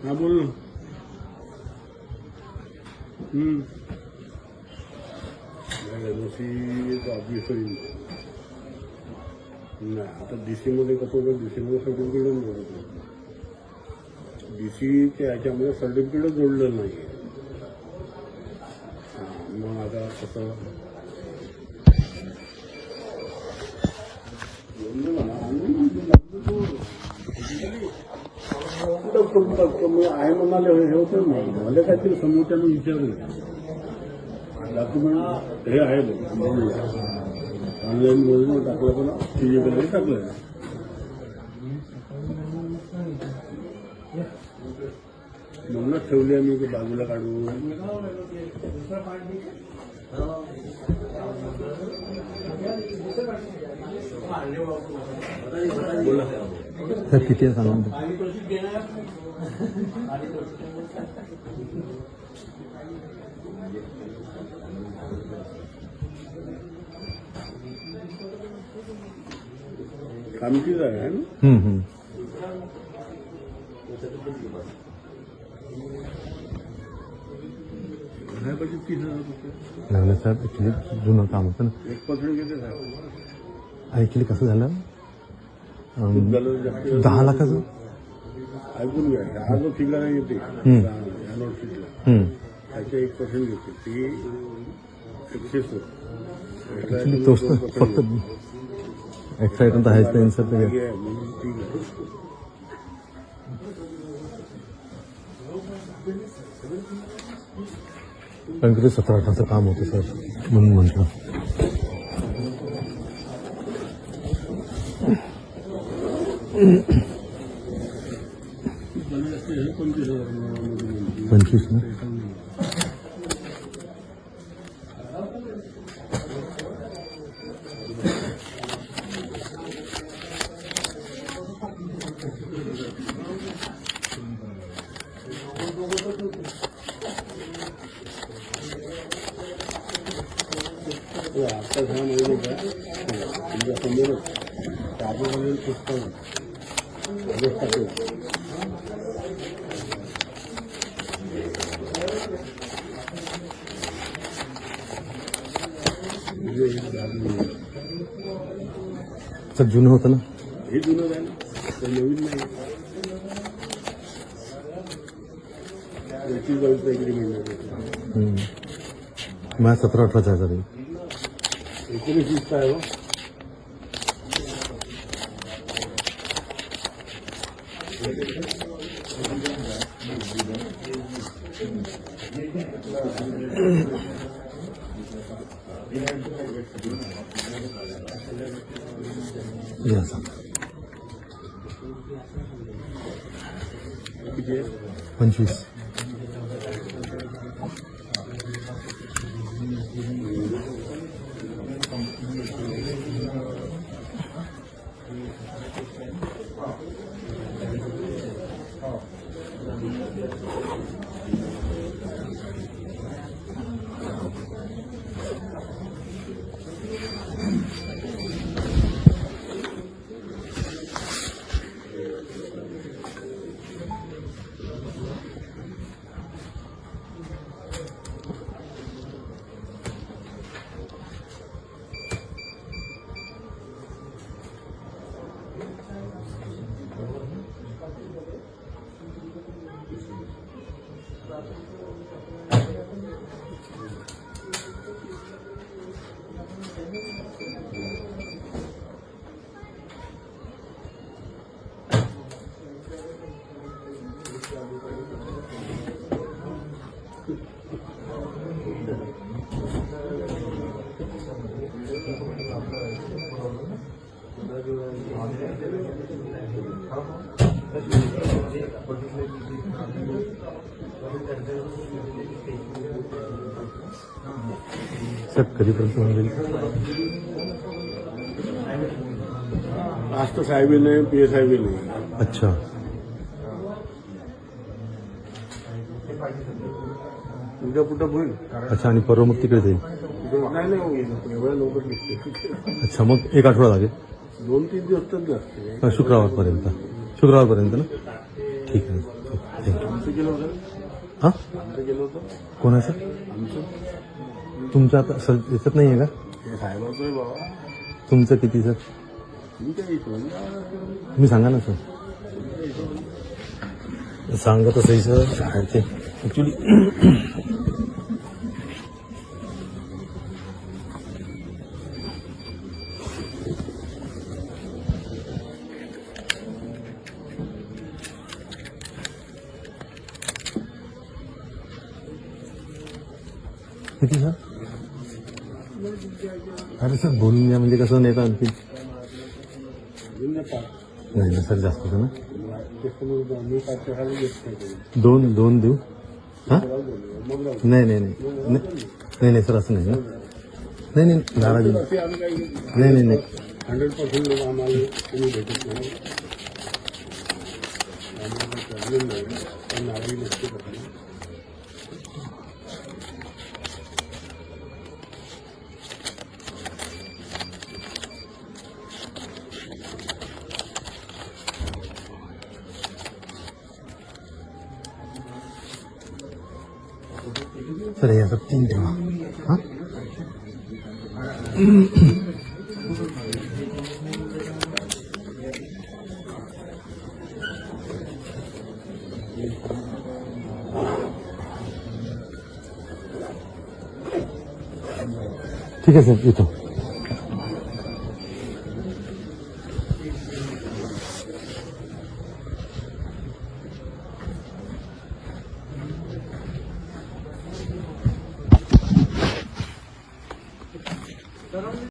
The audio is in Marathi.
हा बोल ना. हम्म. नाही आता डीसीमध्ये कसं होतं डीसीमध्ये सर्टिफिकेटच जोडत डीसीच्या ह्याच्यामध्ये सर्टिफिकेटच जोडलं नाही. मग आता कसं जोडलं ना आम्ही कुठं कुठं मी आहे म्हणाले हे होते मला काहीतरी समोरच्यानं विचारलं डॉक्युमेंट हे आहे ऑनलाईन मध्ये टाकलं पण फिजिकल टाकलं म्हणूनच ठेवली आम्ही ते बाजूला काढून. बोला. सर किती सांगा. ना. कामचीच आहे ना लागलं साहेब ॲक्च्युली जुनं काम होतं ना. एक पर्सेंट घेते साहेब ॲक्च्युली कसं झालं? दहा लाखाचं. ऐकून घ्या. हा जो आहे येते. या नोटशीटला. त्याचे एक पर्सेंट घेते. ती ना फक्त आयटम तर आहेच नाही सर ते म्हणून ठीक आहे. कारण की ते सतरा अठराचं काम होतं सर. म्हणून म्हटलं. हे पंचवीस हजार मध्ये सर जुनं होतं ना? जुनं आहे. ना नवीन नाही. याची. माझ्या सतरा अठराचं आहे सर हे. एकोणीस वीसचा आहे हो. या सर सर कधीपर्यंत होईल आज तर साहेबी नाही पी एस साहेबी नाही. अच्छा. उद्या कुठं होईल? अच्छा आणि परवा मग तिकडे जाईल. नाही नाही होईल. एवढ्या लवकर निघते. अच्छा मग एक आठवडा लागेल. दोन तीन दिवस तर हा, शुक्रवारपर्यंत. शुक्रवारपर्यंत ना? ठीक आहे. हां? आमचं केलं कोणाचं? तुमचं आता सर याच्यात नाही आहे का? आहे तुमचं किती सर? तुम्ही सांगा ना सर. सांगा तसंही सर शाळेचे. ॲक्च्युली किती सर? अरे सर बोलून द्या म्हणजे कसं नाही आणखी? नाही ना सर जास्त ना. दोन दोन देऊ. हां? नाही नाही नाही. नाही नाही नाही सर असं नाही ना नाही नाही नाराजी नाही नाही नाही. नाही हंड्रेड पर्सेंट आम्हाला भेटत नाही आम्हाला प्रॉब्लेम नाही. पण नाराजी नसते कसं सर हे असं तीन ठेवा हां ठीक आहे सर येतो